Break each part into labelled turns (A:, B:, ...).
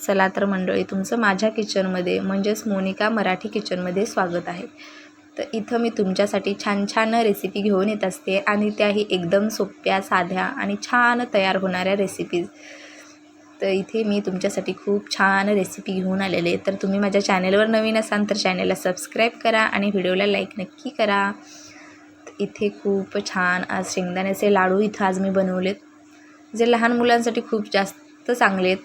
A: चला तर मंडळी तुमचं माझ्या किचनमध्ये म्हणजेच मोनिका मराठी किचनमध्ये स्वागत आहे. तर इथं मी तुमच्यासाठी छान छान रेसिपी घेऊन येत असते आणि त्याही एकदम सोप्या साध्या आणि छान तयार होणाऱ्या रेसिपीज तर इथे मी तुमच्यासाठी खूप छान रेसिपी घेऊन आलेले. तर तुम्ही माझ्या चॅनेलवर नवीन असाल तर चॅनेलला सबस्क्राईब करा आणि व्हिडिओला लाईक नक्की करा. तर इथे खूप छान आज शेंगदाण्याचे लाडू इथं आज मी बनवलेत जे लहान मुलांसाठी खूप जास्त चांगले आहेत.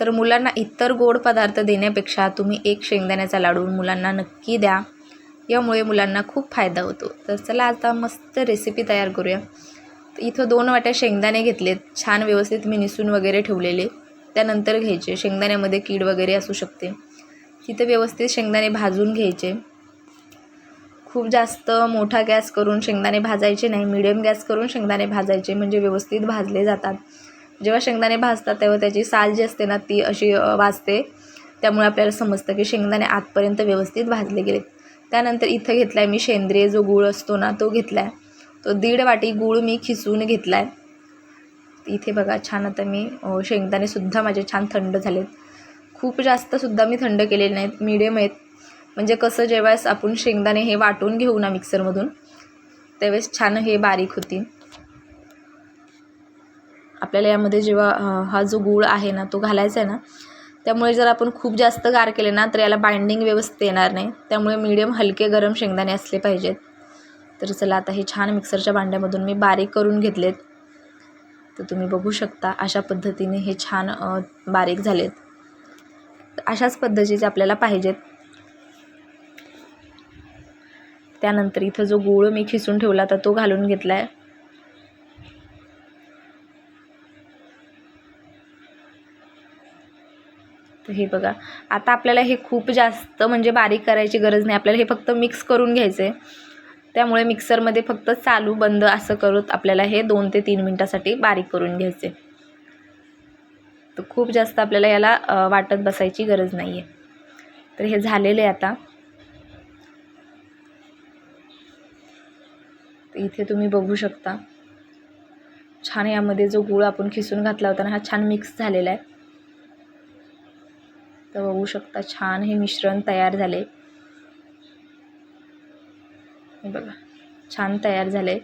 A: तर मुलांना इतर गोड पदार्थ देण्यापेक्षा तुम्ही एक शेंगदाण्याचा लाडू मुलांना नक्की द्या. यामुळे मुलांना खूप फायदा होतो. तर चला आता मस्त रेसिपी तयार करूया. इथं दोन वाट्या शेंगदाणे घेतलेत. छान व्यवस्थित मी निसून वगैरे ठेवलेले. त्यानंतर घ्यायचे. शेंगदाण्यामध्ये कीड वगैरे असू शकते. तिथं व्यवस्थित शेंगदाणे भाजून घ्यायचे. खूप जास्त मोठा गॅस करून शेंगदाणे भाजायचे नाही. मिडियम गॅस करून शेंगदाणे भाजायचे. म्हणजे व्यवस्थित भाजले जातात. जेव्हा शेंगदाणे भाजतात तेव्हा त्याची साल जी असते ना ती अशी वाजते. त्यामुळे आपल्याला समजतं की शेंगदाणे आतपर्यंत व्यवस्थित भाजले गेलेत. त्यानंतर इथं घेतला आहे मी सेंद्रिय जो गूळ असतो ना तो घेतला आहे तो दीड वाटी गूळ मी खिसून घेतला आहे इथे बघा छान आता मी शेंगदाणेसुद्धा माझे छान थंड झालेत. खूप जास्तसुद्धा मी थंड केलेले नाहीत मीडियम आहेत. म्हणजे कसं जेव्हास आपण शेंगदाणे हे वाटून घेऊ ना मिक्सरमधून त्यावेळेस छान हे बारीक होतील. आपल्याला यामध्ये जेव्हा हा जो गूळ आहे ना तो घालायचा आहे ना त्यामुळे जर आपण खूप जास्त गार केले ना तर याला बाइंडिंग व्यवस्थित येणार नाही. त्यामुळे मीडियम हलके गरम शेंगदाणे असले पाहिजेत. तर चला आता हे छान मिक्सरच्या भांड्यामधून मी बारीक करून घेतलेत. तर तुम्ही बघू शकता अशा पद्धतीने हे छान बारीक झालेत. अशाच पद्धतीचे आपल्याला पाहिजेत. त्यानंतर इथं जो गूळ मी खिसून ठेवला तर तो घालून घेतला आहे तर हे बघा. आता आपल्याला हे खूप जास्त म्हणजे बारीक करायची गरज नाही. आपल्याला हे फक्त मिक्स करून घ्यायचं आहे त्यामुळे मिक्सरमध्ये फक्त चालू बंद असं करत आपल्याला हे दोन ते तीन मिनटासाठी बारीक करून घ्यायचे तर खूप जास्त आपल्याला याला वाटत बसायची गरज नाही आहे तर हे झालेले आहे आता. तर इथे तुम्ही बघू शकता. छान यामध्ये जो गूळ आपण खिसून घातला होता ना हा छान मिक्स झालेला आहे. तर बघू शकता छान हे मिश्रण तयार झाले. हे बघा छान तयार झाले.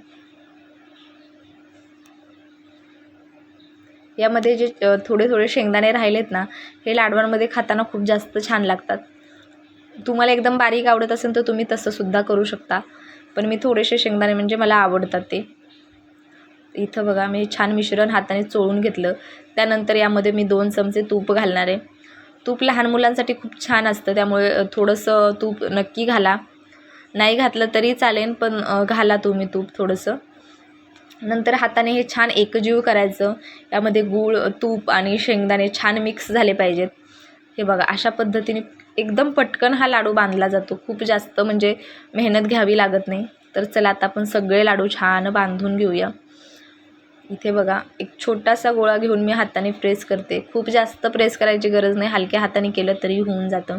A: यामध्ये जे थोडे थोडे शेंगदाणे राहिलेत ना हे लाडवांमध्ये खाताना खूप जास्त छान लागतात. तुम्हाला एकदम बारीक आवडत असेल तर तुम्ही तसंसुद्धा करू शकता. पण मी थोडेसे शेंगदाणे म्हणजे मला आवडतात ते. इथं बघा मी छान मिश्रण हाताने चोळून घेतलं. त्यानंतर यामध्ये मी दोन चमचे तूप घालणार आहे. तूप लहान मुलांसाठी खूप छान असतं त्यामुळे थोडंसं तूप नक्की घाला. नाही घातलं तरी चालेल पण घाला तुम्ही तूप थोडंसं. नंतर हाताने हे छान एकजीव करायचं. यामध्ये गूळ तूप आणि शेंगदाणे छान मिक्स झाले पाहिजेत. हे बघा अशा पद्धतीने एकदम पटकन हा लाडू बांधला जातो. खूप जास्त म्हणजे मेहनत घ्यावी लागत नाही. तर चला आता आपण सगळे लाडू छान बांधून घेऊया. इथे बघा एक छोटासा गोळा घेऊन मी हाताने प्रेस करते. खूप जास्त प्रेस करायची गरज नाही हलक्या हाताने केलं तरी होऊन जातं.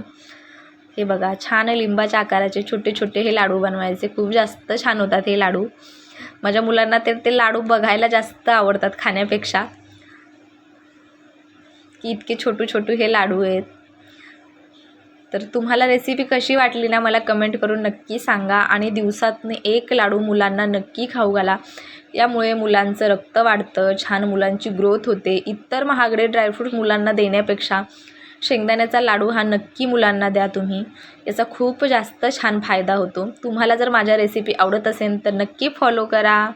A: हे बघा छान लिंबाच्या आकाराचे छोटे छोटे हे लाडू बनवायचे. खूप जास्त छान होतात हे लाडू. माझ्या मुलांना तर ते लाडू बघायला जास्त आवडतात खाण्यापेक्षा. की इतके छोटू छोटू हे लाडू आहेत. तर तुम्हाला रेसिपी कशी वाटली ना मला कमेंट करून नक्की सांगा. आणि दिवसातनं एक लाडू मुलांना नक्की खाऊ घाला. यामुळे मुलांचं रक्त वाढतं छान मुलांची ग्रोथ होते. इतर महागडे ड्रायफ्रूट मुलांना देण्यापेक्षा शेंगदाण्याचा लाडू हा नक्की मुलांना द्या तुम्ही. याचा खूप जास्त छान फायदा होतो. तुम्हाला जर माझ्या रेसिपी आवडत असेल तर नक्की फॉलो करा.